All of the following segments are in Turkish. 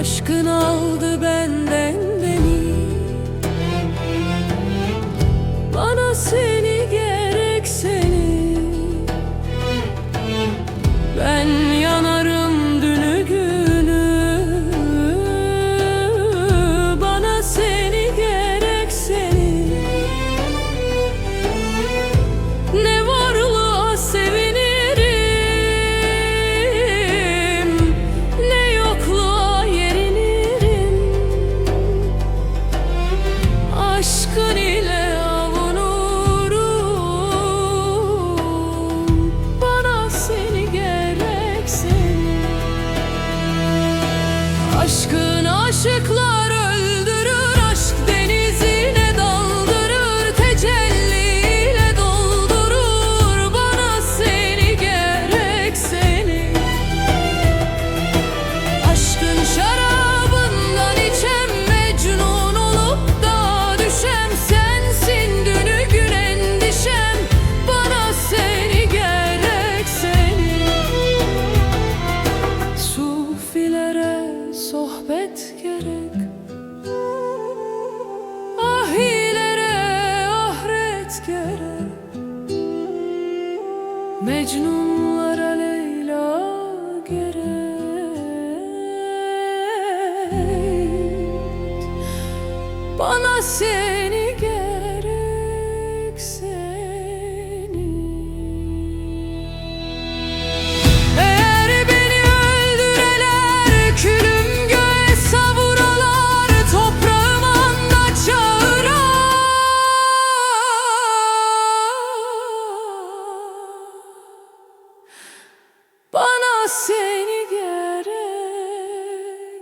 aşkın aldı Aşkın aşıklar. tezkere Mecnunlara Leyla gerek Bana sen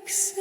weeks.